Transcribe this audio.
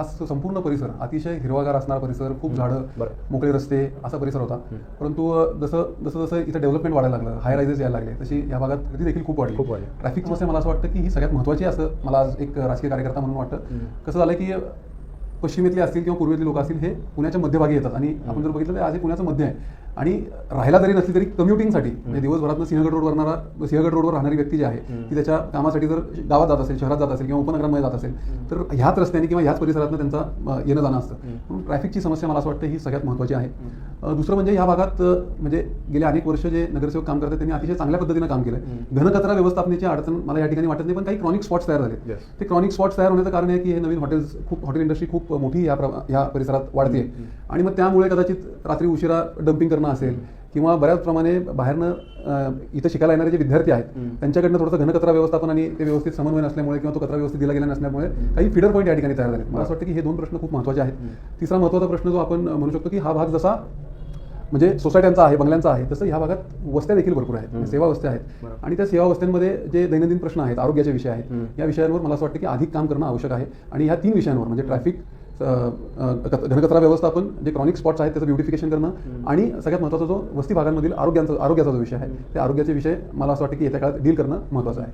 हा संपूर्ण परिसर अतिशय हिरवागार असणारा परिसर खूप झाडं. मोकळे रस्ते असा परिसर होता. परंतु जसं जसं जसं इथं डेव्हलपमेंट वाढायला लागलं हाय रायझेस यायला लागले तशी या भागात गर्दी देखील खूप वाढली. खूप वाढली. ट्रॅफिक समस्या मला असं वाटतं की ही सगळ्यात महत्त्वाची आहे असं मला आज एक राजकीय कार्यकर्ता म्हणून वाटतं. कसं झालं की पश्चिमेतले असतील किंवा पूर्वेतले लोक असतील हे पुण्याच्या मध्यभागी येतात. आणि आपण जर बघितलं तर आज हे पुण्याचं मध्य आहे. आणि राहायला जरी नसली तरी कम्युटिंगसाठी म्हणजे दिवसभरातनं सिंहगड रोडवर राहणारा सिंहगड रोडवर राहणारी व्यक्ती जी आहे ती त्याच्या कामासाठी जर गावात जात असेल शहरात जात असेल किंवा उपनगरांमध्ये जात असेल तर ह्याच रस्त्याने किंवा ह्याच परिसरातनं त्यांचा येणं जाणं असतं. म्हणून ट्रॅफिकची समस्या मला असं वाटतं ही सगळ्यात महत्त्वाची आहे. दुसरं म्हणजे ह्या भागात म्हणजे गेले अनेक वर्ष जे नगरसेवक काम करतात त्यांनी अतिशय चांगल्या पद्धतीनं काम केलं. घनकचरा व्यवस्थापनेची अडचण मला या ठिकाणी वाटत नाही पण काही क्रॉनिक स्पॉट्स तयार झाले. ते क्रॉनिक स्पॉट्स तयार होण्याचं कारण आहे की हे नवीन हॉटेल्स खूप हॉटेल इंडस्ट्री खूप मोठी या या परिसरात वाढते. आणि मग त्यामुळे कदाचित रात्री उशिरा डम्पिंग करणं असेल किंवा बऱ्याच प्रमाणे बाहेरनं इथं शिकायला येणारे जे विद्यार्थी आहेत त्यांच्याकडनं थोडंसं घनकचरा व्यवस्थापन आणि ते व्यवस्थित समन्वय नसल्यामुळे किंवा तो कचरा व्यवस्थित दिला गेला नसल्यामुळे काही फिडर पॉईंट या ठिकाणी तयार झाले मला असं वाटतं की हे दोन प्रश्न खूप महत्त्वाचे आहेत. तिसरा महत्त्वाचा प्रश्न जो आपण म्हणू शकतो की हा भाग जसा म्हणजे सोसायट्यांचा आहे बंगल्यांचा आहे तसं ह्या भागात वस्त्या देखील भरपूर आहेत. सेवा वस्त्या आहेत. आणि त्या सेवा वस्त्यांमध्ये जे दैनंदिन प्रश्न आहेत आरोग्याचे विषय आहेत या विषयांवर मला असं वाटतं की अधिक काम करणं आवश्यक आहे. आणि ह्या तीन विषयांवर म्हणजे ट्रॅफिक घनकचरा व्यवस्थापन जे क्रॉनिक स्पॉट्स आहेत त्याचं ब्युटिफिकेशन करणं आणि सगळ्यात महत्त्वाचा जो वस्ती भागांमधील आरोग्यांचा आरोग्याचा जो विषय आहे त्या आरोग्याचे विषय मला असं वाटतं की येत्या काळात डील करणं महत्त्वाचं आहे.